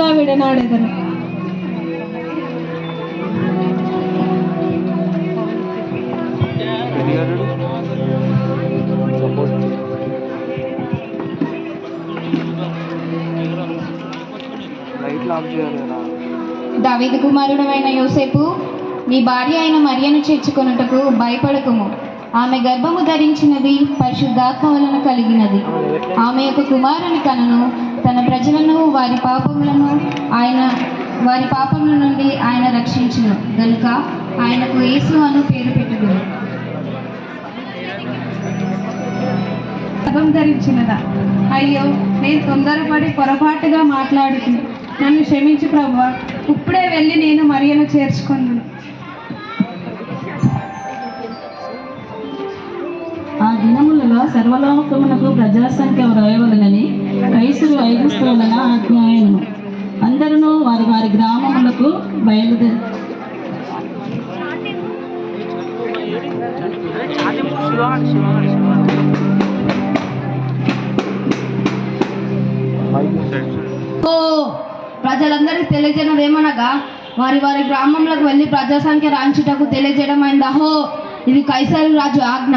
నిశ్చయముగా విడనాడేదను లైట్లు ఆఫ్ చేయాలి దావీదు కుమారుడమైన యోసేపు నీ భార్య అయిన మరియను చేర్చుకొనుటకు భయపడకుము. ఆమె గర్భము ధరించినది పరిశుద్ధాత్మ వలన కలిగినది. ఆమె యొక్క కుమారుని కనను తన ప్రజలను వారి పాపములను ఆయన వారి పాపముల నుండి ఆయన రక్షించును. గనుక ఆయనకు యేసు అను పేరు పెట్టుదును గర్భం ధరించినదా? అయ్యో నేను తొందరపడి పొరపాటుగా మాట్లాడుతు నన్ను క్షమించు ప్రభు ఇప్పుడే వెళ్ళి నేను మరియను చేర్చుకున్నాను. దినములలో సర్వలోకమునకు ప్రజాసంఖ్య వ్రాయవలనని కైసులు ఐగుస్తు ఆజ్ఞాయను. అందరూ వారి వారి గ్రామములకు బయలుదేరి ఓ ప్రజలందరికీ తెలియజేయడం ఏమనగా వారి వారి గ్రామంలోకి వెళ్ళి ప్రజా సంఖ్య రాంచుటకు తెలియజేయడం అయింది అహో ఇది కైసరి రాజు ఆజ్ఞ.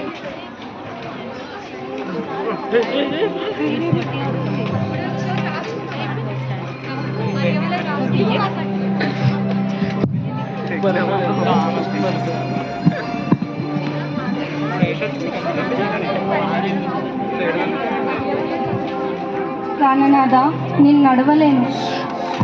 ప్రాణనాథ నేను నడవలేను.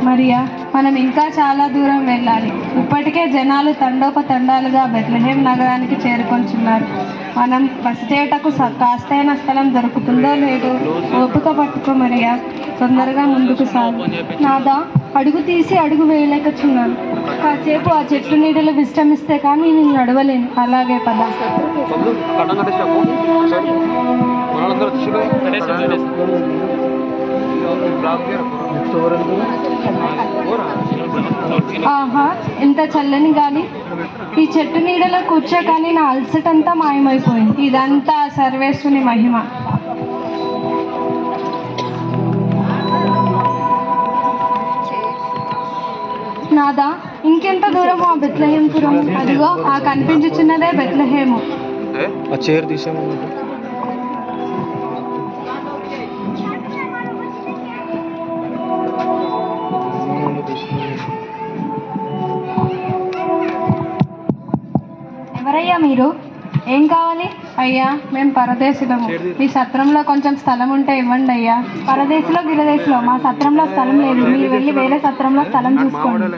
మరియా మనం ఇంకా చాలా దూరం వెళ్ళాలి. ఇప్పటికే జనాలు తండోపతండాలుగా బెత్లహేం నగరానికి చేరుకొంచున్నారు. మనం బస చేయుటకు స- కాస్తైన స్థలం దొరుకుతుందో లేదో? ఓపిక పట్టుకో మరియా. తొందరగా ముందుకు సాగు. నాదా అడుగు తీసి అడుగు వేయలేకచున్నాను కాసేపు ఆ చెట్టు నీడలు విశ్రమిస్తే కానీ నేను నడవలేను. అలాగే పద. ఆహా ఎంత చల్లని గాలి. ఈ చెట్టు నీడలో కూర్చో కానీ నా అలసటంతా మాయమైపోయింది. ఇదంతా సర్వేశ్వని మహిమ. నాదా ఇంకెంత దూరం ఆ బెత్లహేంపురం అదిగో ఆ కనిపించుచున్నదే బెత్లహేము. ఆ చైర్ తీసాము మీరు? ఏం కావాలి? అయ్యా మేము పరదేశులము. మీ సత్రంలో కొంచెం స్థలం ఉంటే ఇవ్వండి అయ్యా. పరదేశిలో గిరదేశిలో మా సత్రంలో స్థలం లేదు. మీరు వెళ్ళి వేరే సత్రంలో స్థలం చూసుకోండి.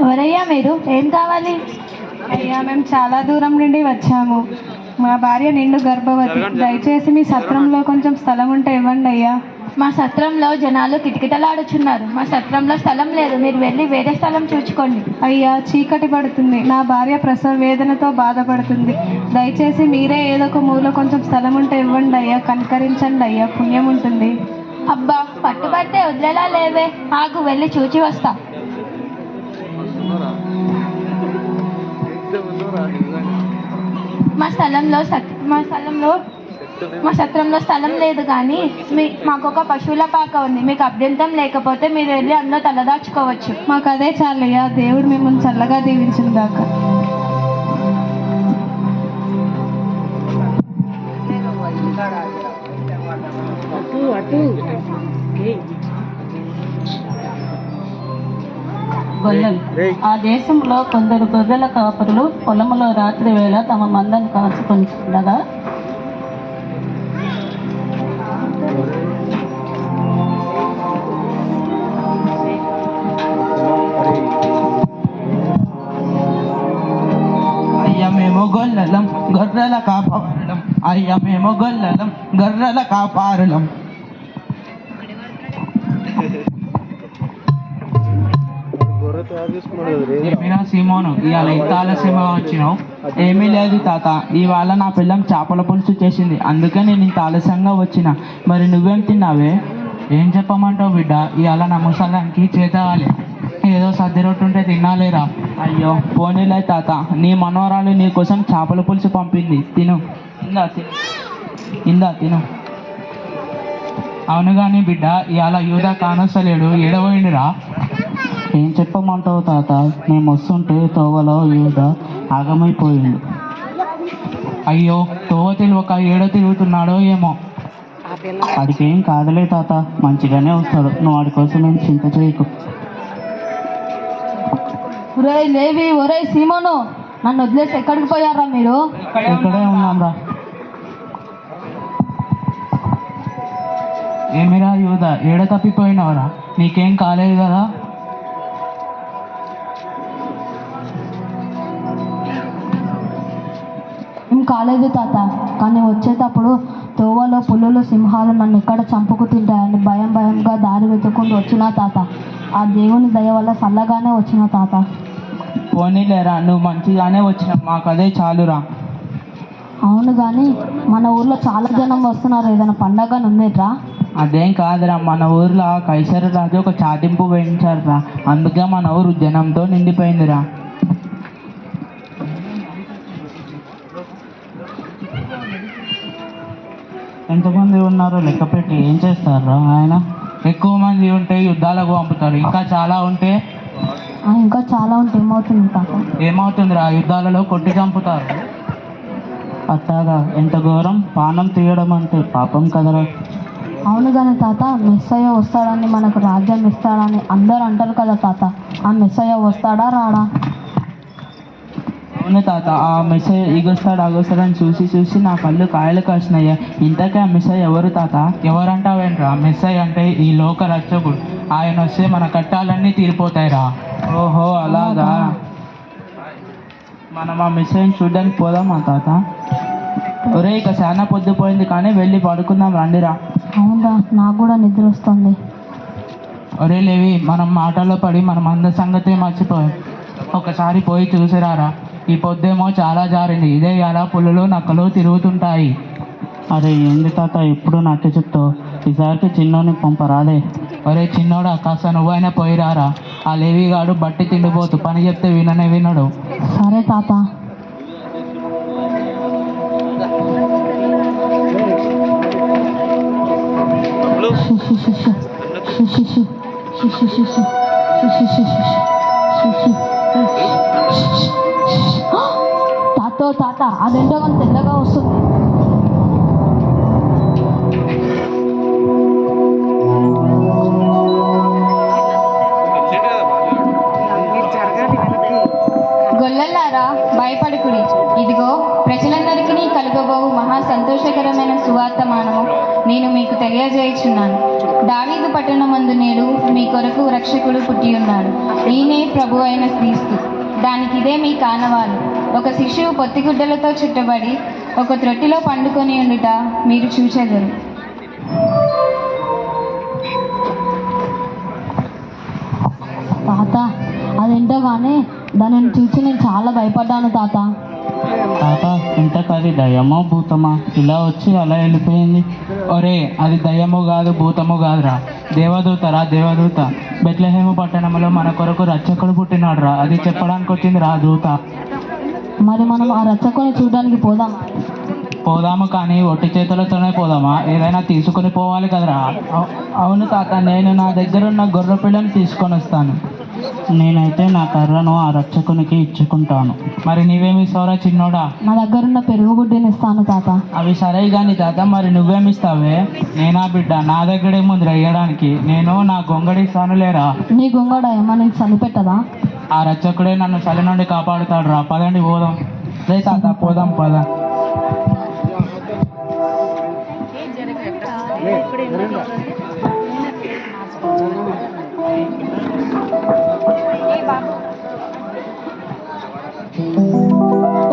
ఎవరయ్యా మీరు? ఏం కావాలి? అయ్యా మేము చాలా దూరం నుండి వచ్చాము. మా భార్య నిండు గర్భవతి. దయచేసి మీ సత్రంలో కొంచెం స్థలం ఉంటే ఇవ్వండి అయ్యా. మా సత్రంలో జనాలు కిటకిటలాడుచున్నారు. మా సత్రంలో స్థలం లేదు. మీరు వెళ్ళి వేరే స్థలం చూచుకోండి. అయ్యా చీకటి పడుతుంది. నా భార్య ప్రసవ వేదనతో బాధపడుతుంది. దయచేసి మీరే ఏదో ఒక మూల కొంచెం స్థలం ఉంటే ఇవ్వండి అయ్యా. కనికరించండి అయ్యా. పుణ్యం ఉంటుంది. అబ్బా పట్టుబడితే వదిలేలా లేవే. ఆగు వెళ్ళి చూచి వస్తా. మా స్థలంలో సత్ మా స్థలంలో మా సత్రంలో స్థలం లేదు కానీ మీ మాకు ఒక పశువుల పాక ఉంది. మీకు అభ్యంతరం లేకపోతే మీరు వెళ్ళి అందులో తలదాచుకోవచ్చు. మాకు అదే చాలయ్యా. దేవుడు మిమ్మల్ని చల్లగా దీవించిన దాకా గొల్లలు. ఆ దేశంలో కొందరు గొర్రెల కాపరులు పొలములో రాత్రి వేళ తమ మందను కాచుకొని ఉండగా అయ్య మేము గొల్లలం గొర్రెల కాపారులం. అయ్య మేము గొల్లలం గొర్రెల కాపారులం. చెప్పినా సీమోను? ఇవాళ ఇంత ఆలస్యంగా వచ్చినావు. ఏమీ లేదు తాత. ఇవాళ నా పిల్లం చేపల పులుసు చేసింది. అందుకే నేను ఇంత ఆలస్యంగా వచ్చిన. మరి నువ్వేం తిన్నావే? ఏం చెప్పమంటావు బిడ్డ? ఇవాళ నా ముసలానికి చేతవాలి ఏదో సర్ది రొట్టు ఉంటే తినాలేరా. అయ్యో పోనీలే తాత. నీ మనవరాలు నీ కోసం చేపల పులుసు పంపింది. తిను. ఇందా తిను. ఇందా తిను. అవును కానీ బిడ్డ ఇవాళ యూదా కానొస్తలేడు. ఏడవోయిండిరా? ఏం చెప్పమంటావు తాత? మేము వస్తుంటే తోవలో యూద ఆగమైపోయిండు. అయ్యో తోవ తెలియక ఏడో తిరుగుతున్నాడో ఏమో. వాడికి ఏం కాదులే తాత మంచిగానే వస్తాడు. నువ్వు వాడి కోసం ఏం చింత చేయకు. ఒరేయ్ లేవి ఒరేయ్ సీమోను. నన్ను వదిలేసి ఎక్కడికి పోయారా మీరు? ఇక్కడే ఉన్నాం రా ఏమిరా యూద ఏడ తప్పిపోయినావురా? నీకేం కాలేదు కదా? కాలేదు తాత కానీ వచ్చేటప్పుడు తోవలో పులులు సింహాలు నన్ను ఎక్కడ చంపుకు తింటాయని భయం భయంగా దారి వెతుక్కుంటూ వచ్చిన తాత. ఆ దేవుని దయ వల్ల చల్లగానే వచ్చిన తాత. పోనీలేరా నువ్వు మంచిగానే వచ్చినావు. మాకు అదే చాలురా. అవును కానీ మన ఊర్లో చాలా జనం వస్తున్నారు. ఏదైనా పండగ ఉందేట్రా అదేం కాదురా మన ఊర్లో కైసర రాజు ఒక చాటింపు వేయించారురా అందుకే మన ఊరు జనంతో నిండిపోయిందిరా. ఎంతమంది ఉన్నారో లెక్క పెట్టి ఏం చేస్తారా ఆయన? ఎక్కువ మంది ఉంటే యుద్ధాలకు పంపుతారు. ఇంకా చాలా ఉంటే? ఆ, ఇంకా చాలా ఉంటే ఏమవుతుంది తాత ఏమవుతుందిరా? యుద్ధాలలో కొట్టి చంపుతారు. అట్టాగా ఎంత ఘోరం? పానం తీయడం అంటే పాపం కదరా. అవును కానీ తాత మెస్సయ్య వస్తాడని మనకు రాజ్యం ఇస్తాడని అందరూ అంటారు కదా తాత. ఆ మెస్సయ్య వస్తాడా రాడా? అవును తాత ఆ మెసేజ్ ఇగొస్తాడు అగొస్తాడని చూసి చూసి నా కళ్ళు కాయలు కాసినాయి. ఇంతకీ ఆ మెసేజ్ ఎవరు తాత? ఎవరంటావేంట్రా? మెస్సై అంటే ఈ లోక రక్షకుడు. ఆయన వస్తే మన కట్టాలన్నీ తీరిపోతాయిరా. ఓహో అలాగా. మనం ఆ మెసేజ్ చూడడానికి పోదామా తాత? ఒరే ఇక చాలా పొద్దుపోయింది కానీ వెళ్ళి పడుకుందాం రండిరా. అవునరా నాకు కూడా నిద్ర వస్తుంది. ఒరే లేవి మనం మాటల్లో పడి మనం అంద సంగతి మర్చిపోయాం. ఒకసారి పోయి చూసిరారా? ఈ పొద్దేమో చాలా జారింది. ఇదే ఎలా పులులు నక్కలు తిరుగుతుంటాయి. అరే ఏంది తాత ఎప్పుడు నాకే చెప్తావు? ఈసారికి చిన్నోని పంపరాదే. ఒరే చిన్నోడా కాస్త నువ్వైనా పోయిరారా? ఆ లేవిగాడు బట్టి తిండిపోతూ పని చెప్తే విననే వినడు. సరే తాత. తాతో తాత అదేంటో కానీ తెల్లగా వస్తుంది. గొల్లల్లారా కదా గొల్లలారా భయపడుకుడి ఇదిగో ప్రజలందరికీ కలుగబోవు మహా సంతోషకరమైన సువార్తమానము నేను మీకు తెలియజేయుచున్నాను. దావీదు పట్టణమందు నేడు మీ కొరకు రక్షకుడు పుట్టి ఉన్నాడు. ఈయనే ప్రభు అయిన క్రీస్తు. దానికి ఇదే మీ కానవాలు ఒక శిశువు పొత్తిగుడ్డలతో చుట్టబడి ఒక త్రొట్టిలో పండుకొని ఉండుట మీరు చూచెదరు. తాత అదేంటో కానీ దానిని చూసి నేను చాలా భయపడ్డాను తాత. తాత ఇంతకది దయ్యమో భూతమా? ఇలా వచ్చి అలా వెళ్ళిపోయింది. ఒరే అది దయ్యము కాదు భూతము కాదురా. దేవదూతరా దేవదూత. బెత్లహేమ పట్టణంలో మన కొరకు రక్షకుడు పుట్టినాడు రా అది చెప్పడానికి వచ్చింది రా దూత. మరి మనం ఆ రచ్చకొని చూడడానికి పోదాం పోదాము కానీ ఒట్టి చేతులతోనే పోదామా? ఏదైనా తీసుకొని పోవాలి కదరా. అవు- అవును తాత నేను నా దగ్గర ఉన్న గొర్రె పిల్లని తీసుకొని వస్తాను. నేనైతే నా కర్రను ఆ రక్షకునికి ఇచ్చుకుంటాను. మరి నీవేమి సోరా చిన్నోడా? నా దగ్గరున్న పెరుగుబుడ్డిని ఇస్తాను తాత. అవి సరే కానీ తాత మరి నువ్వేమిస్తావే? నేనా బిడ్డ నా దగ్గరే ముందు వేయడానికి నేను నా గొంగడిస్తాను లేరా నీ గొంగడ ఏమన్నా చనిపెట్టదా? ఆ రక్షకుడే నన్ను చలి నుండి కాపాడుతాడు రా. పదండి పోదాం. రే తాత పోదాం పద.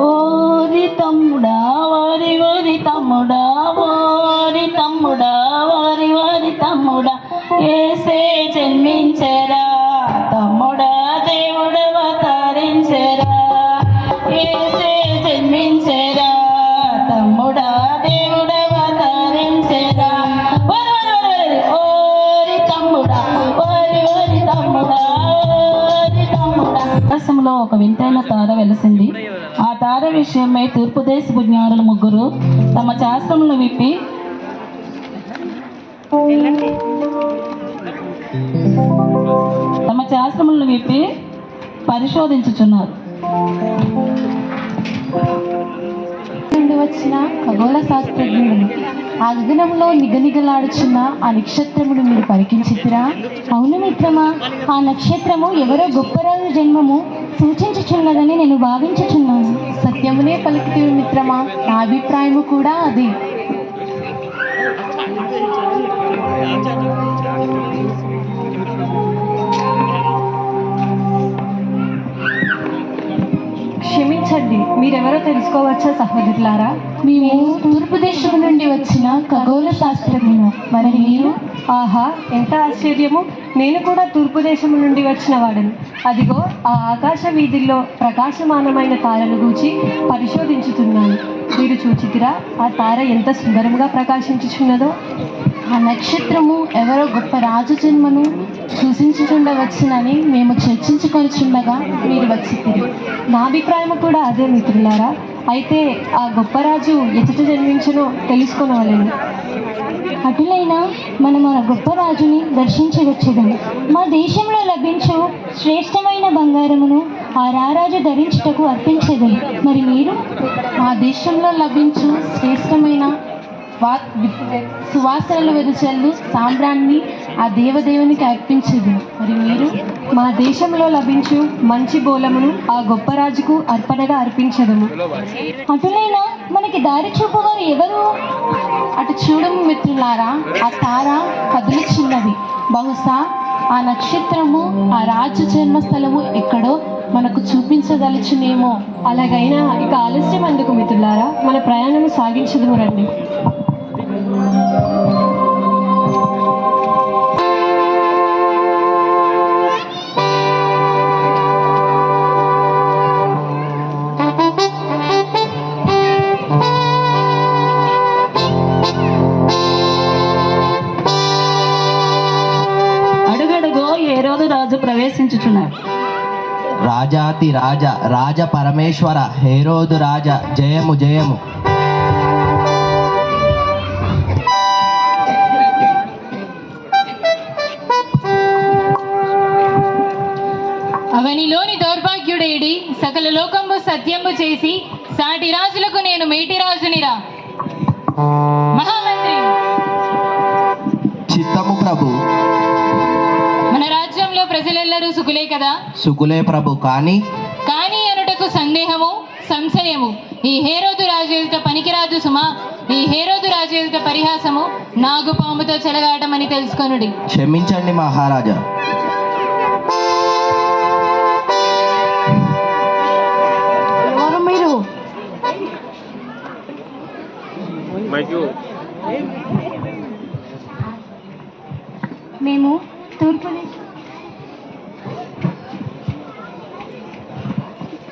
ఓరి తమ్ముడా వారి ఓరి తమ్ముడా ఓరి తమ్ముడా వారి వారి తమ్ముడా ఏసే జన్మించే విషయమై తూర్పు దేశపు జ్ఞానులు ముగ్గురు తమ శాస్త్రములను విప్పి తమ శాస్త్రములను విప్పి పరిశోధించుచున్నారు. నుండి వచ్చిన ఖగోళ శాస్త్రజ్ఞుడు ఆ గగనంలో నిగనిగలాడుచున్న ఆ నక్షత్రమును మీరు పరికించితిరా? అవును మిత్రమా ఆ నక్షత్రము ఎవరో గొప్పరాజు జన్మము సూచించుచున్నదని నేను భావించుచున్నాను. సత్యమునే పలుకుతీవి మిత్రమా? నా అభిప్రాయము కూడా అది. క్షమించండి మీరెవరో తెలుసుకోవచ్చా సహోదరులారా? మేము తూర్పు దేశం నుండి వచ్చిన ఖగోళ శాస్త్రజ్ఞులు మరి మీరు? ఆహా ఎంత ఆశ్చర్యము! నేను కూడా తూర్పు దేశం నుండి వచ్చిన వాడను. అదిగో ఆ ఆకాశ వీధుల్లో ప్రకాశమానమైన తారను గూచి పరిశోధించుతున్నాను. మీరు చూచితిరా ఆ తార ఎంత సుందరంగా ప్రకాశించుచున్నదో. ఆ నక్షత్రము ఎవరో గొప్ప రాజు జన్మను సూచించుచుండవచ్చునని మేము చర్చించుకొనిచుండగా మీరు వచ్చి నా అభిప్రాయం కూడా అదే మిత్రులారా. అయితే ఆ గొప్ప రాజు ఎచ్చట జన్మించనో తెలుసుకొనవలేను. అటులైనా మనం మన గొప్ప రాజుని దర్శించవచ్చుదము మా దేశంలో లభించు శ్రేష్టమైన బంగారమును ఆ రారాజు ధరించుటకు అర్పించదు. మరి మీరు? మా దేశంలో లభించు శ్రేష్టమైన వా సువాసనలు వెదచల్లు సాంబ్రాన్ని ఆ దేవదేవునికి అర్పించదు. మరి మీరు? మా దేశంలో లభించు మంచి బోలమును ఆ గొప్ప రాజుకు అర్పణగా అర్పించదము. అటులైనా మనకి దారి చూపువారు ఎవరు? అటు చూడము మిత్రులారా ఆ తార కదులుచున్నది. బహుశా ఆ నక్షత్రము ఆ రాజు జన్మస్థలము ఎక్కడో మనకు చూపించదలుచునేమో. అలాగైనా ఇక ఆలస్యం అందుకు మిత్రులారా? మన ప్రయాణం సాగించదు రండి రాజాతి రాజ రాజ పరమేశ్వర హేరోదు రాజ జయము జయము. అవనిలోని దౌర్భాగ్యుడేడి సకల లోకంబు సత్యంబు చేసి సాటి రాజులకు నేను మేటి రాజునిరా. మహామంత్రి! చిత్తము ప్రభు. మన సుఖులే కదా? సుకులే ప్రభు కానీ కానీ అనుటకు సందేహము సంశయము. ఈ హేరోదు రాజు ఎదుట పనికిరాదు సుమా. ఈ హేరోదు రాజు ఎదుట పరిహాసము నాగు పాముతో చెలగాటమని తెలుసుకొనుడి. క్షమించండి మహారాజా. ఎవరు మీరు మైకు మేము తూర్పు దేశ-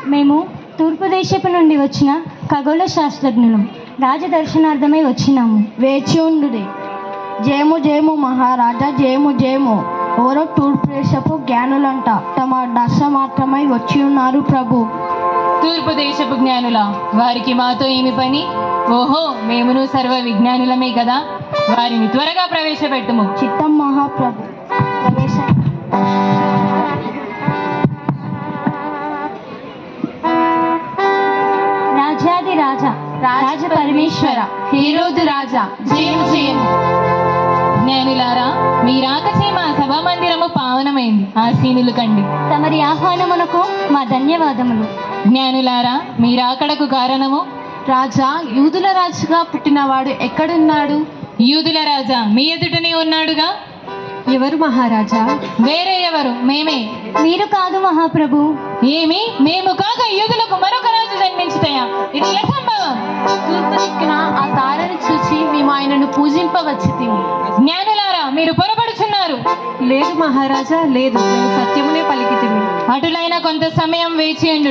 మేము తూర్పు దేశపు నుండి వచ్చిన ఖగోళ శాస్త్రజ్ఞులం రాజదర్శనార్థమై వచ్చినాము. వేచియుండుడి జయము జయము మహారాజా జయము జయము. ఎవరో తూర్పు దేశపు జ్ఞానులంట. తమ దర్శమాత్రమై వచ్చి ఉన్నారు ప్రభు. తూర్పు దేశపు జ్ఞానుల వారికి మాతో ఏమి పని? ఓహో మేమును సర్వ విజ్ఞానులమే కదా. వారిని త్వరగా ప్రవేశపెట్టుము. చిత్తం మహాప్రభు. ప్రవేశ పరమేశ్వర హేరోదు రాజా జయము జయము జ్ఞానులారా మీ రాకసీమ సభా మందిరము పావనమైంది. ఆసీనులు కండి. తమరి ఆహ్వానమునకు మా ధన్యవాదములు. జ్ఞానులారా మీ రాకడకు కారణము? రాజా యూదుల రాజుగా పుట్టినవాడు ఎక్కడున్నాడు? యూదుల రాజా మీ ఎదుటనే ఉన్నాడుగా? ఎవరు మహారాజా? వేరే ఎవరు? మేమే. మీరు కాదు మహాప్రభు. ఏమి? మేము కాక యూదులకు మరొక రాజు జన్మించుతాయా? ఇది అసంభవం తూర్పు దిక్కున ఆ తారను చూసి మేము ఆయనను పూజింపవచ్చి జ్ఞానులారా మీరు పొరపడుచున్నారు. లేదు మహారాజా లేదు. మేము సత్యమునే పలికితిమి. అటులైన కొంత సమయం వేచియుండు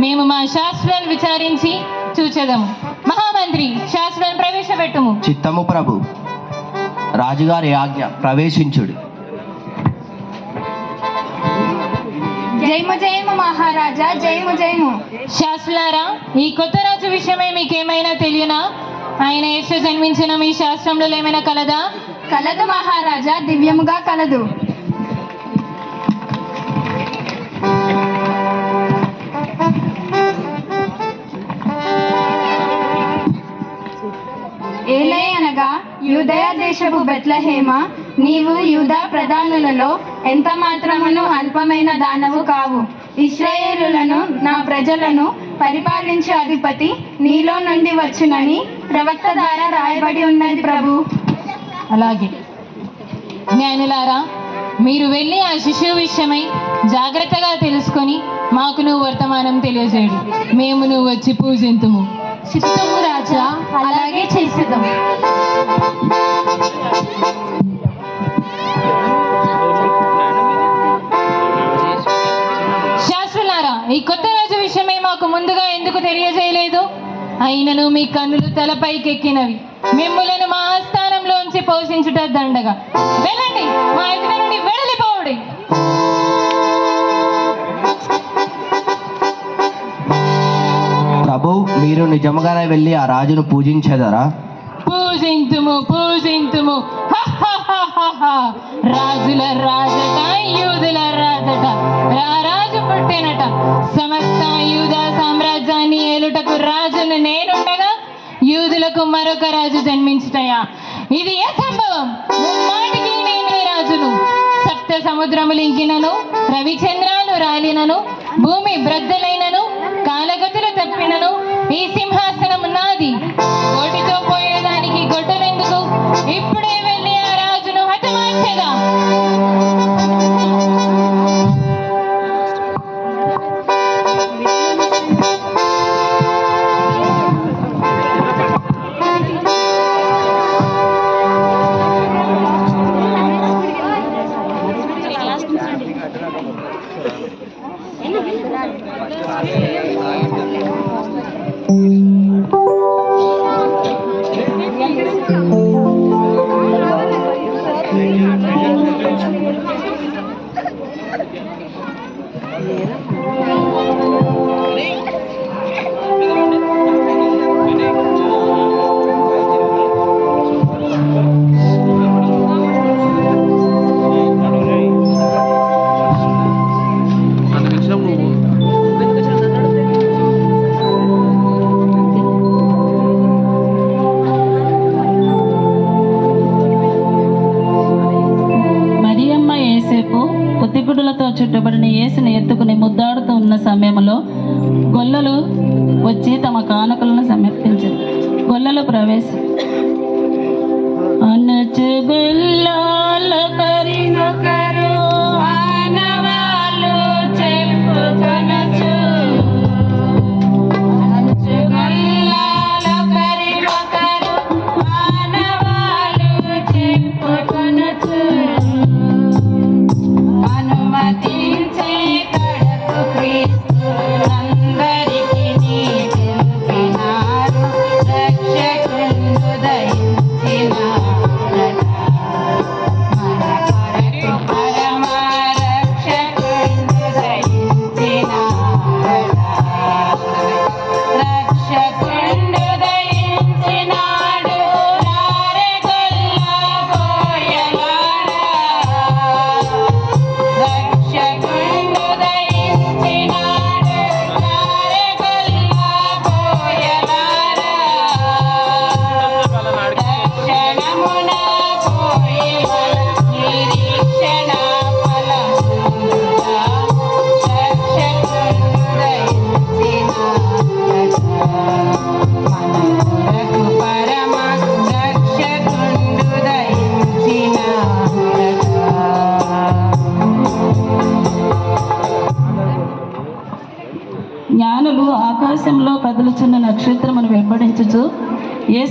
మేము మా శాస్త్రాన్ని విచారించి చూచెదము. మహామంత్రి శాస్త్రాన్ని ప్రవేశపెట్టుము. చిత్తము ప్రభు. రాజుగారి ఆజ్ఞ ప్రవేశించుడు. జయము జయము మహారాజా జయము జయము. శాస్త్రులారా ఈ కొత్త రాజు విషయమై మీకేమైనా తెలియనా? ఆయన యేసు జన్మించిన మీ శాస్త్రంలో ఏమైనా కలదా? కలదు మహారాజా దివ్యముగా కలదు. యూదయ దేశపు బెత్లహేమ నీవు యూదా ప్రధానులలో ఎంత మాత్రమును అల్పమైన దానవు కావు. ఇస్రాయేలులను నా ప్రజలను పరిపాలించే అధిపతి నీలో నుండి వచ్చునని ప్రవక్త ద్వారా రాయబడి ఉన్నది ప్రభు. అలాగే. జ్ఞానులారా మీరు వెళ్ళి ఆ శిశువు విషయమై జాగ్రత్తగా తెలుసుకొని మాకు నువ్వు వర్తమానం తెలియజేయడు మేము నువ్వు వచ్చి పూజింతుము. చిత్తము రాజా అలాగే చేసేదాం శాస్త్రులారా ఈ కొత్త రాజు విషయమే మాకు ముందుగా ఎందుకు తెలియజేయలేదు? అయినను మీ కన్నులు తలపైకెక్కినవి. మిమ్ములను మా ఆస్థానంలోంచి పోషించుట దండగా. వెళ్ళండి మా ఎదుట నుండి వెళ్ళి మీరు నిజముగానే వెళ్ళి ఆ రాజును పూజించెదరా? పూజింతుము పూజింతుము. రాజుల రాజట యూదుల రాజట. రాజు పుట్టినట. సమస్త యూద సామ్రాజ్యాన్ని ఏలుటకు రాజును నేనుండగా యూదులకు మరొక రాజు జన్మించుటయా? ఇది ఏ సంభవం? ముమ్మాటికి నేనే రాజును. సప్త సముద్రములింకినను రవిచంద్రాలు రాలినను భూమి బ్రద్దలైనను కాలగతులు ఈ సింహాసనం నాది Christmas.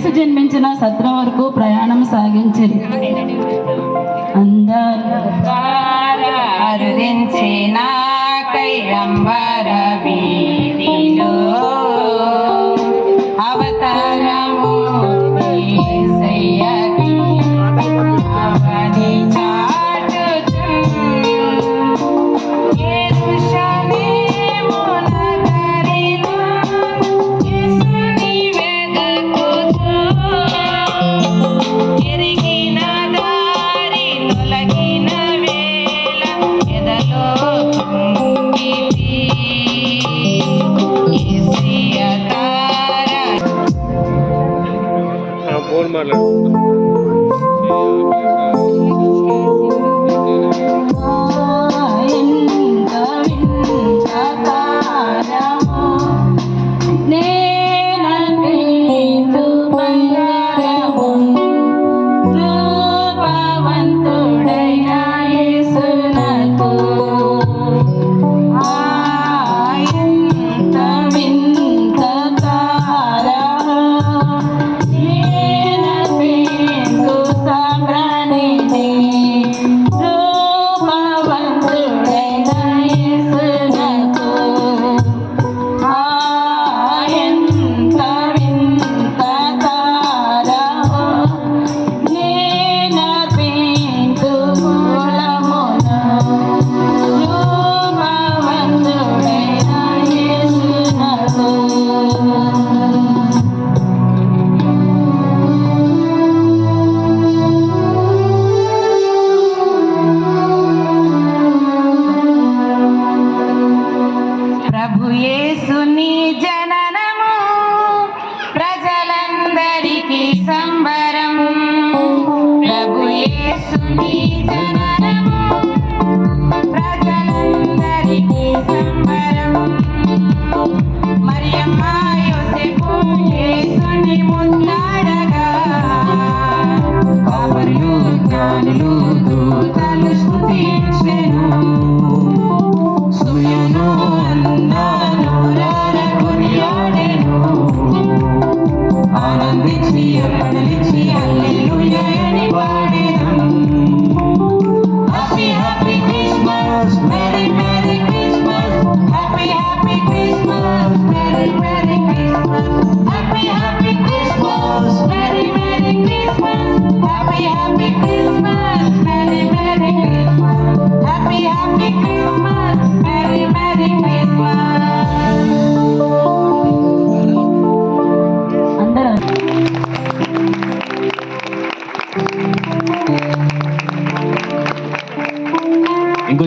క్రీస్తు జన్మించిన సత్రం వరకు ప్రయాణం సాగించింది அவன் தோடையா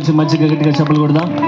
కలిసి మంచి గట్టిగా చెప్పలు కొడదాం.